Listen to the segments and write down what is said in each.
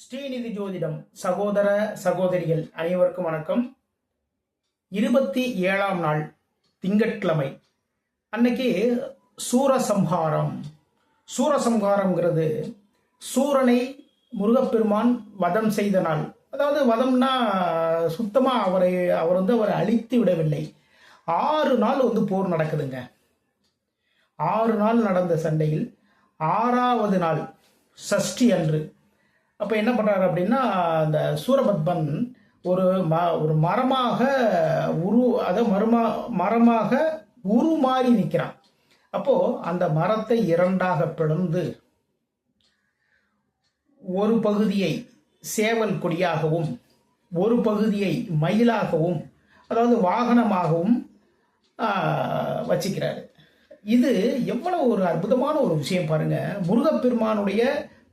ஸ்ரீநிதி ஜோதிடம் சகோதர சகோதரிகள் அனைவருக்கும் வணக்கம். இருபத்தி ஏழாம் நாள் திங்கட்கிழமை. அன்னைக்கு சூரசம்ஹாரம். சூரசம்ஹாரம்ங்கிறது சூரனை முருகப்பெருமான் வதம் செய்த நாள். அதாவது வதம்னா சுத்தமாக அவரை அவர் வந்து அவரை அழித்து விடவில்லை. ஆறு நாள் வந்து போர் நடக்குதுங்க. ஆறு நாள் நடந்த சண்டையில் ஆறாவது நாள் சஷ்டி அன்று. அப்போ என்ன பண்ணுறாரு அப்படின்னா அந்த சூரபத்மன் ஒரு ம ஒரு மரமாக உரு அதை மருமா மரமாக உருமாறி நிற்கிறான் அப்போது அந்த மரத்தை இரண்டாக பிளந்து ஒரு பகுதியை சேவல் கொடியாகவும் ஒரு பகுதியை மயிலாகவும் அதாவது வாகனமாகவும் வச்சுக்கிறாரு. இது எவ்வளவு ஒரு அற்புதமான ஒரு விஷயம் பாருங்கள் முருகப்பெருமானுடைய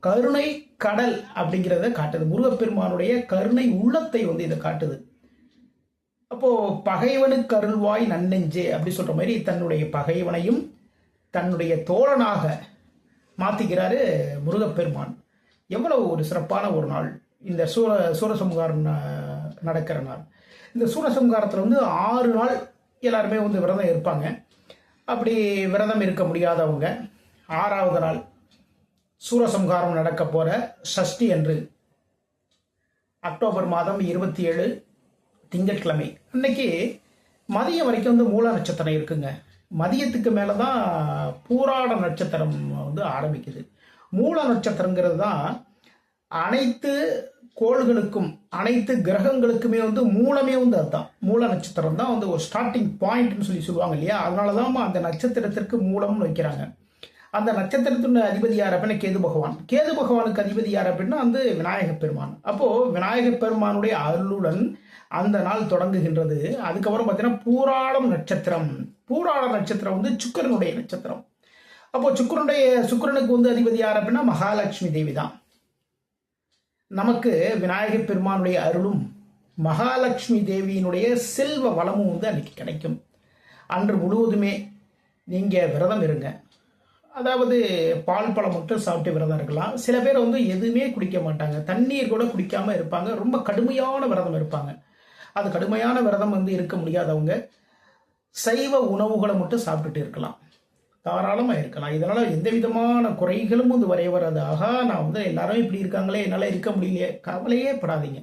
கருணை கடல் அப்படிங்கிறத காட்டுது. முருகப்பெருமானுடைய கருணை உள்ளத்தை வந்து இதை காட்டுது. அப்போ பகைவனுக்கு அருள்வாய் நன்னெஞ்சே அப்படி சொல்ற மாதிரி தன்னுடைய பகைவனையும் தன்னுடைய தோழனாக மாத்திக்கிறாரு முருகப்பெருமான். எவ்வளவு ஒரு சிறப்பான ஒரு நாள். இந்த சூர சூரசம்ஹாரம் நடக்கிற நாள். இந்த சூரசம்ஹாரத்தில் வந்து ஆறு நாள் எல்லாருமே வந்து விரதம் இருப்பாங்க. அப்படி விரதம் இருக்க முடியாதவங்க. ஆறாவது நாள் சூரசம்ஹாரம் நடக்க போகிற சஷ்டி அன்று அக்டோபர் மாதம் இருபத்தி ஏழு திங்கட்கிழமை. அன்னைக்கு மதியம் வரைக்கும் வந்து மூல நட்சத்திரம் இருக்குங்க. மதியத்துக்கு மேலே தான் பூராட நட்சத்திரம் வந்து ஆரம்பிக்குது. மூல நட்சத்திரங்கிறது தான் அனைத்து கோள்களுக்கும் அனைத்து கிரகங்களுக்குமே வந்து மூலமே வந்து அதுதான். மூல நட்சத்திரம் தான் வந்து ஒரு ஸ்டார்டிங் பாயிண்ட்னு சொல்லி சொல்லுவாங்க இல்லையா? அதனால தான் அந்த நட்சத்திரத்திற்கு மூலம்னு வைக்கிறாங்க. அந்த நட்சத்திரத்தின் அதிபதி யார் அப்படின்னா கேது பகவான். கேது பகவானுக்கு அதிபதி யார் அப்படின்னா வந்து விநாயக பெருமான். அப்போது விநாயக பெருமானுடைய அருளுடன் அந்த நாள் தொடங்குகின்றது. அதுக்கப்புறம் பார்த்தீங்கன்னா பூராடம் நட்சத்திரம். பூராட நட்சத்திரம் வந்து சுக்கிரனுடைய நட்சத்திரம். அப்போது சுக்கரனுடைய சுக்கிரனுக்கு வந்து அதிபதி யார் அப்படின்னா மகாலட்சுமி தேவி தான். நமக்கு விநாயக பெருமானுடைய அருளும் மகாலட்சுமி தேவியினுடைய செல்வ வளமும் வந்து அன்னைக்கு கிடைக்கும். அன்று முழுவதுமே நீங்கள் விரதம் இருங்க. அதாவது பால் பழம் மட்டும் சாப்பிட்டு விரதம் இருக்கலாம். சில பேர் வந்து எதுவுமே குடிக்க மாட்டாங்க. தண்ணீர் கூட குடிக்காமல் இருப்பாங்க. ரொம்ப கடுமையான விரதம் இருப்பாங்க. அது கடுமையான விரதம் வந்து இருக்க முடியாதவங்க சைவ உணவுகளை மட்டும் சாப்பிட்டுட்டு இருக்கலாம். தாராளமாக இருக்கலாம். இதனால் எந்த விதமான குறைகளும் வந்து வரைய வராது. ஆகா நான் வந்து எல்லாரும் இப்படி இருக்காங்களே என்னால் இருக்க முடியலையே. கவலையே படாதீங்க.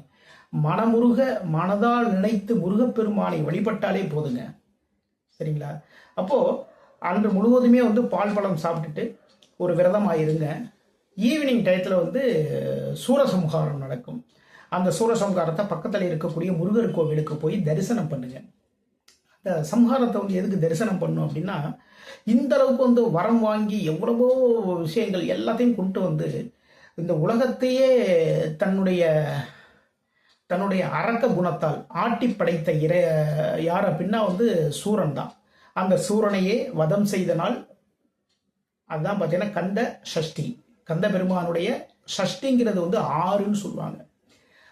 மனமுருக மனதால் நினைத்து முருகப்பெருமானை வழிபட்டாலே போதுங்க. சரிங்களா? அப்போது அன்று முழுவதுமே வந்து பால் பழம் சாப்பிட்டுட்டு ஒரு விரதமாக இருங்க ஈவினிங் டயத்தில் வந்து சூரசம்ஹாரம் நடக்கும். அந்த சூரசம்ஹாரத்தை பக்கத்தில் இருக்கக்கூடிய முருகர் கோவிலுக்கு போய் தரிசனம் பண்ணுங்க. அந்த சம்ஹாரத்தை வந்து எதுக்கு தரிசனம் பண்ணும் அப்படின்னா இந்த அளவுக்கு வந்து வரம் வாங்கி எவ்வளவோ விஷயங்கள் எல்லாத்தையும் கொண்டு வந்து இந்த உலகத்தையே தன்னுடைய தன்னுடைய அரக்க குணத்தால் ஆட்டி படைத்த இறை யார் அப்படின்னா வந்து சூரன் தான் அந்த சூரனையே வதம் செய்த நாள் அதுதான் பார்த்தீங்கன்னா கந்த ஷஷ்டி. கந்த பெருமானுடைய சஷ்டிங்கிறது வந்து ஆறுன்னு சொல்லுவாங்க.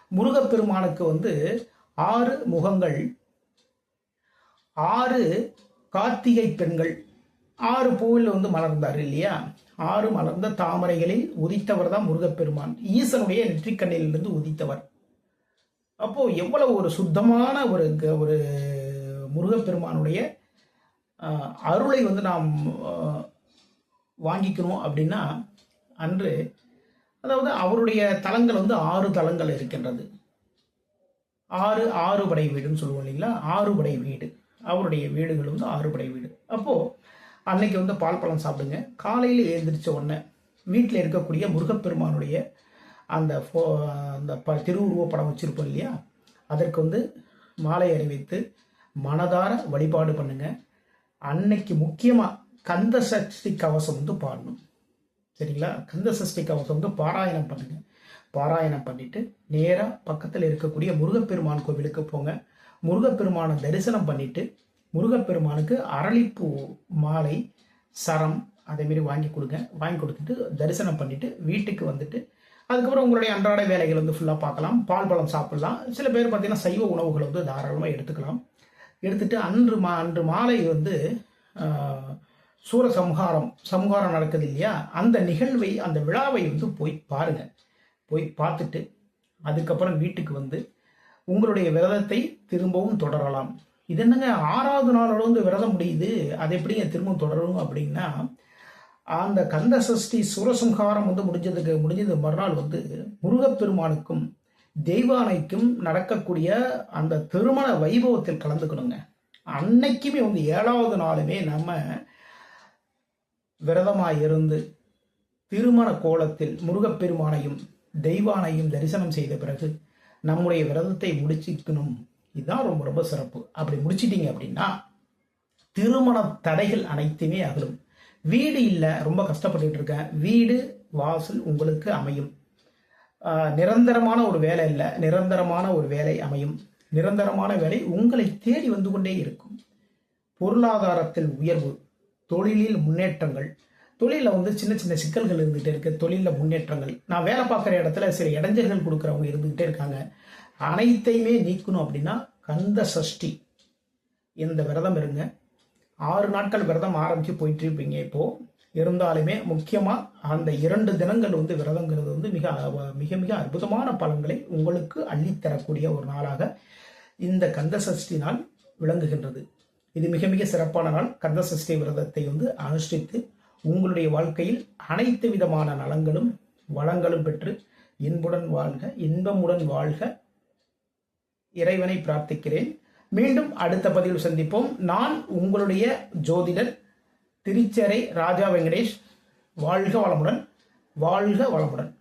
முருகப்பெருமானுக்கு வந்து ஆறு முகங்கள் ஆறு கார்த்திகை பெண்கள் ஆறு பூவில் வந்து மலர்ந்தார் இல்லையா? ஆறு மலர்ந்த தாமரைகளில் உதித்தவர் தான் முருகப்பெருமான். ஈசனுடைய நெற்றிக்கண்ணிலிருந்து உதித்தவர். அப்போ எவ்வளவு ஒரு சுத்தமான ஒரு க- ஒரு முருகப்பெருமானுடைய அருளை வந்து நாம் வாங்கிக்கணும் அப்படின்னா அன்று அதாவது அவருடைய தலங்கள் வந்து ஆறு தலங்கள் இருக்கின்றது. ஆறு ஆறு படை வீடுன்னு சொல்லுவோம் இல்லைங்களா? ஆறு படை வீடு. அவருடைய வீடுகள் வந்து ஆறு படை வீடு. அப்போது அன்னைக்கு வந்து பால் பழம் சாப்பிடுங்க. காலையில் எழுந்திரிச்ச உடனே வீட்டில் இருக்கக்கூடிய முருகப்பெருமானுடைய அந்த ஃபோ அந்த ப திருவுருவ படம் வச்சுருப்போம் இல்லையா? அதற்கு வந்து மாலை அறிவித்து மனதார வழிபாடு பண்ணுங்கள் அன்னைக்கு முக்கியமாக கந்த சஷ்டி கவசம் வந்து பாடணும். சரிங்களா? கந்த சஷ்டி கவசம் வந்து பாராயணம் பண்ணுங்க. பாராயணம் பண்ணிட்டு நேராக பக்கத்தில் இருக்கக்கூடிய முருகப்பெருமான் கோவிலுக்கு போங்க. முருகப்பெருமானை தரிசனம் பண்ணிட்டு முருகப்பெருமானுக்கு அரளிப்பூ மாலை சரம் அதேமாரி வாங்கி கொடுங்க. வாங்கி கொடுத்துட்டு தரிசனம் பண்ணிட்டு வீட்டுக்கு வந்துட்டு அதுக்கப்புறம் உங்களுடைய அன்றாட வேலைகள் வந்து ஃபுல்லாக பார்க்கலாம். பால் பழம் சாப்பிடலாம். சில பேர் பார்த்தீங்கன்னா சைவ உணவுகளை வந்து தாராளமாக எடுத்துக்கலாம். எடுத்துட்டு அன்று மா அன்று மாலை வந்து சூர சம்ஹாரம் சம்ஹாரம் நடக்குது இல்லையா? அந்த நிகழ்வை அந்த விழாவை வந்து போய் பாருங்க. போய் பார்த்துட்டு அதுக்கப்புறம் வீட்டுக்கு வந்து உங்களுடைய விரதத்தை திரும்பவும் தொடரலாம். இது என்னங்க ஆறாவது நாளோட வந்து விரதம் முடியுது. அது எப்படிங்க திரும்பவும் தொடரும் அப்படின்னா அந்த கந்த சஷ்டி சூரசம்ஹாரம் வந்து முடிஞ்சதுக்கு முடிஞ்சது மறுநாள் வந்து முருகப்பெருமானுக்கும் தெய்வானைக்கும் நடக்கக்கூடிய அந்த திருமண வைபவத்தில் கலந்துக்கணுங்க. அன்னைக்குமே வந்து ஏழாவது நாளுமே நம்ம விரதமாக இருந்து திருமண கோலத்தில் முருகப்பெருமானையும் தெய்வானையும் தரிசனம் செய்த பிறகு நம்முடைய விரதத்தை முடிச்சுக்கணும். இதுதான் ரொம்ப ரொம்ப சிறப்பு. அப்படி முடிச்சிட்டிங்க அப்படின்னா திருமண தடைகள் அனைத்துமே அகலும் வீடு இல்லை ரொம்ப கஷ்டப்பட்டுட்டு இருக்கேன். வீடு வாசல் உங்களுக்கு அமையும். நிரந்தரமான ஒரு வேலை இல்லை நிரந்தரமான ஒரு வேலை அமையும். நிரந்தரமான வேலை உங்களை தேடி வந்து கொண்டே இருக்கும். பொருளாதாரத்தில் உயர்வு தொழிலில் முன்னேற்றங்கள். தொழிலில் வந்து சின்ன சின்ன சிக்கல்கள் இருந்துகிட்டே இருக்கு. தொழிலில் முன்னேற்றங்கள். நான் வேலை பார்க்குற இடத்துல சில இடைஞ்சல்கள் கொடுக்குறவங்க இருந்துகிட்டே இருக்காங்க. அனைத்தையுமே நீக்கணும் அப்படின்னா கந்த சஷ்டி. இந்த விரதம் இருங்க. ஆறு நாட்கள் விரதம் ஆரம்பித்து போயிட்டு இருப்பீங்க இப்போது இருந்தாலுமே முக்கியமாக அந்த இரண்டு தினங்கள் வந்து விரதங்கிறது வந்து மிக அ- மிக மிக அற்புதமான பலன்களை உங்களுக்கு அள்ளித்தரக்கூடிய ஒரு நாளாக இந்த கந்த சஷ்டி நாள் விளங்குகின்றது. இது மிக மிக சிறப்பான நாள். கந்த சஷ்டி விரதத்தை வந்து அனுஷ்டித்து உங்களுடைய வாழ்க்கையில் அனைத்து விதமான நலங்களும் வளங்களும் பெற்று இன்புடன் வாழ்க இன்பமுடன் வாழ்க. இறைவனை பிரார்த்திக்கிறேன். மீண்டும் அடுத்த பதிவில் சந்திப்போம். நான் உங்களுடைய ஜோதிடர் திருச்சேரை ராஜா வெங்கடேஷ். வாழ்க வளமுடன். வாழ்க வளமுடன்.